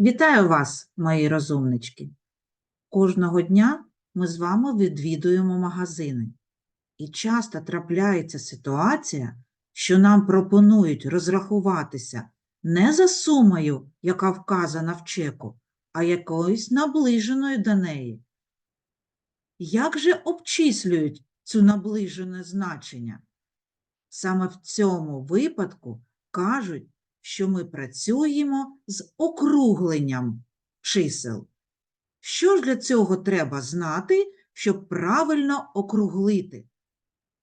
Вітаю вас, мої розумнички! Кожного дня ми з вами відвідуємо магазини. І часто трапляється ситуація, що нам пропонують розрахуватися не за сумою, яка вказана в чеку, а якоюсь наближеною до неї. Як же обчислюють цю наближене значення? Саме в цьому випадку кажуть, що ми працюємо з округленням чисел. Що ж для цього треба знати, щоб правильно округлити?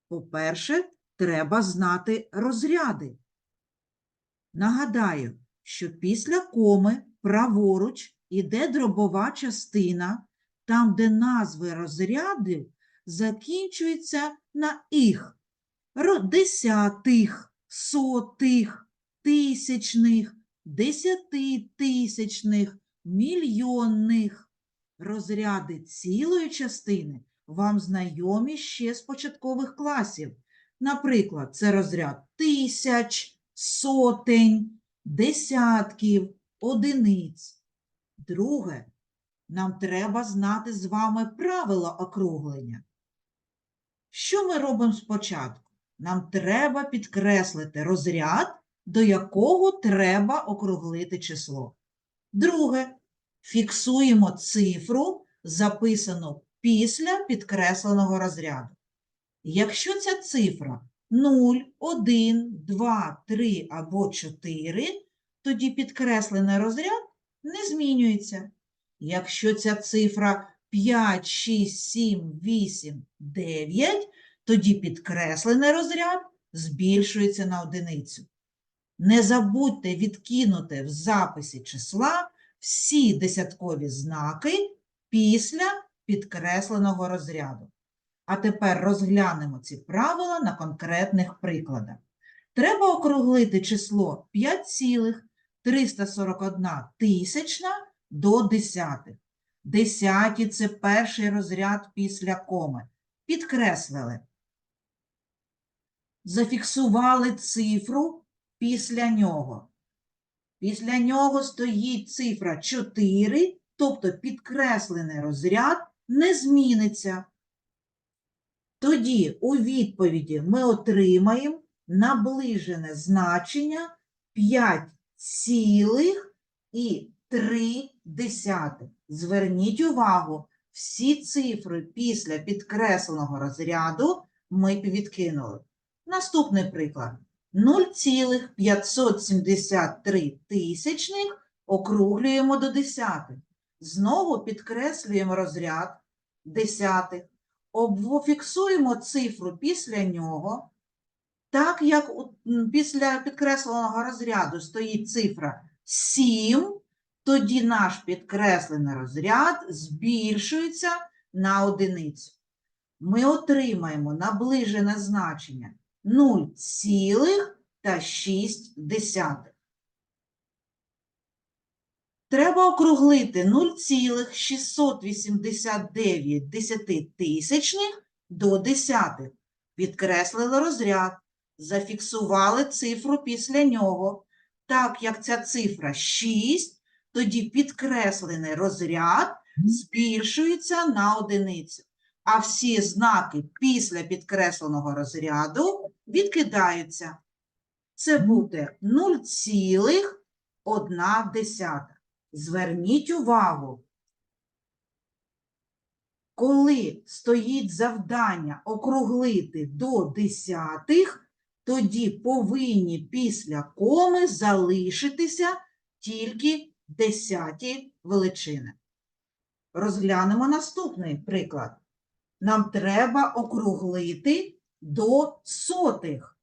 По-перше, треба знати розряди. Нагадаю, що після коми праворуч іде дробова частина, там, де назви розрядів закінчуються на їх. Десятих, сотих, тисячних, десятитисячних, мільйонних. Розряди цілої частини вам знайомі ще з початкових класів. Наприклад, це розряд тисяч, сотень, десятків, одиниць. Друге, нам треба знати з вами правила округлення. Що ми робимо спочатку? Нам треба підкреслити розряд, до якого треба округлити число. Друге, фіксуємо цифру, записану після підкресленого розряду. Якщо ця цифра 0, 1, 2, 3 або 4, тоді підкреслений розряд не змінюється. Якщо ця цифра 5, 6, 7, 8, 9, тоді підкреслений розряд збільшується на одиницю. Не забудьте відкинути в записі числа всі десяткові знаки після підкресленого розряду. А тепер розглянемо ці правила на конкретних прикладах. Треба округлити число 5,341 тисячна до десятих. Десяті – це перший розряд після коми. Підкреслили. Зафіксували цифру після нього. Після нього стоїть цифра 4, тобто підкреслений розряд не зміниться. Тоді у відповіді ми отримаємо наближене значення 5,3. Зверніть увагу, всі цифри після підкресленого розряду ми відкинули. Наступний приклад. 0,573 тисячних округлюємо до десятих. Знову підкреслюємо розряд десятих. Обфіксуємо цифру після нього. Так як після підкресленого розряду стоїть цифра 7, тоді наш підкреслений розряд збільшується на одиницю. Ми отримаємо наближене значення 0,6. Треба округлити 0,689 десятитисячних до десятих. Підкреслили розряд, зафіксували цифру після нього. Так як ця цифра 6, тоді підкреслений розряд збільшується на одиницю. А всі знаки після підкресленого розряду відкидаються. Це буде 0,1. Зверніть увагу, коли стоїть завдання округлити до десятих, тоді повинні після коми залишитися тільки десяті величини. Розглянемо наступний приклад. Нам треба округлити до сотих.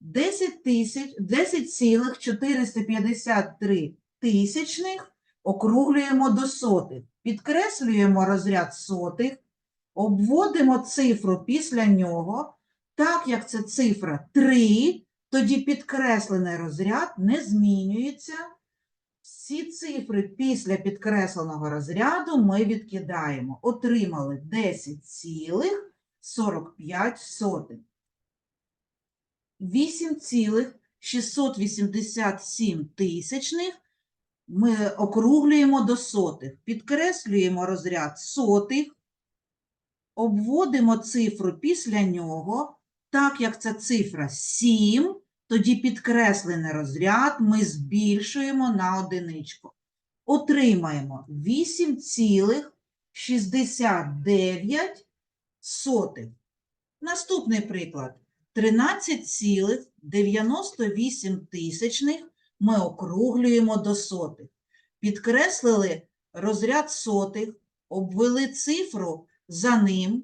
10 тисяч, 10,453 тисячних округлюємо до сотих. Підкреслюємо розряд сотих, обводимо цифру після нього. Так як це цифра 3, тоді підкреслений розряд не змінюється. Всі цифри після підкресленого розряду ми відкидаємо. Отримали 10,45. 8,687 тисячних ми округлюємо до сотих, підкреслюємо розряд сотих, обводимо цифру після нього, так як ця цифра 7, тоді підкреслений розряд ми збільшуємо на одиничку. Отримаємо 8,69 сотих. Наступний приклад. 13,98 тисячних ми округлюємо до сотих. Підкреслили розряд сотих, обвели цифру за ним.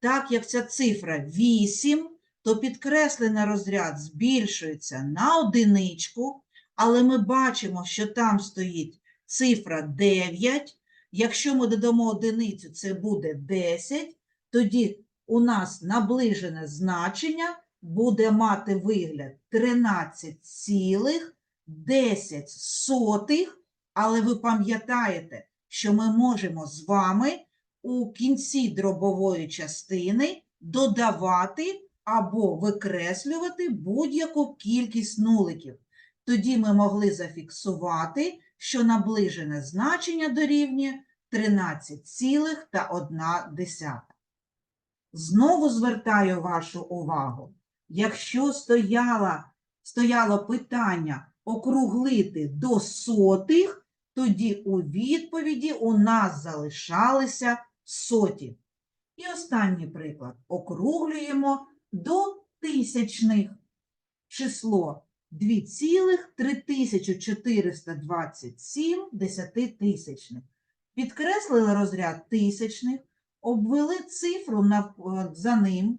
Так як ця цифра 8, то підкреслений розряд збільшується на одиничку, але ми бачимо, що там стоїть цифра 9. Якщо ми додамо одиницю, це буде 10, тоді у нас наближене значення буде мати вигляд 13,10 але ви пам'ятаєте, що ми можемо з вами у кінці дробової частини додавати або викреслювати будь-яку кількість нуликів. Тоді ми могли зафіксувати, що наближене значення дорівнює 13,1. Знову звертаю вашу увагу, якщо стояла, стояло питання округлити до сотих, тоді у відповіді у нас залишалися соті. І останній приклад. Округлюємо до тисячних. Число 2,3427 десятитисячних. Підкреслили розряд тисячних, обвели цифру нав- е, за ним.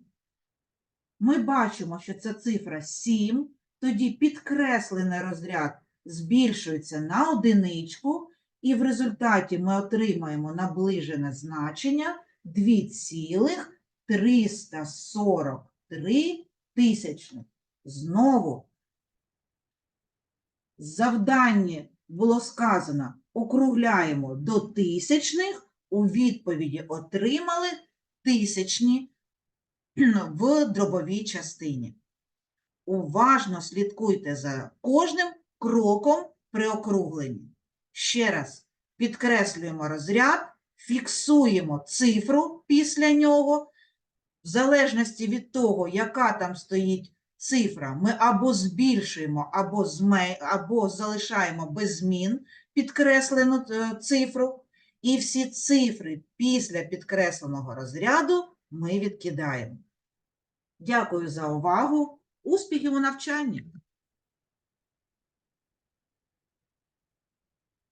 Ми бачимо, що це цифра 7, тоді підкреслений розряд збільшується на одиничку, і в результаті ми отримаємо наближене значення 2,343 тисячних. Знову в завданні було сказано округляємо до тисячних, у відповіді отримали тисячні в дробовій частині. Уважно слідкуйте за кожним кроком при округленні. Ще раз підкреслюємо розряд, фіксуємо цифру після нього. В залежності від того, яка там стоїть цифра, ми або збільшуємо, або, зме... або залишаємо без змін підкреслену е, цифру. І всі цифри після підкресленого розряду ми відкидаємо. Дякую за увагу. Успіхів у навчанні!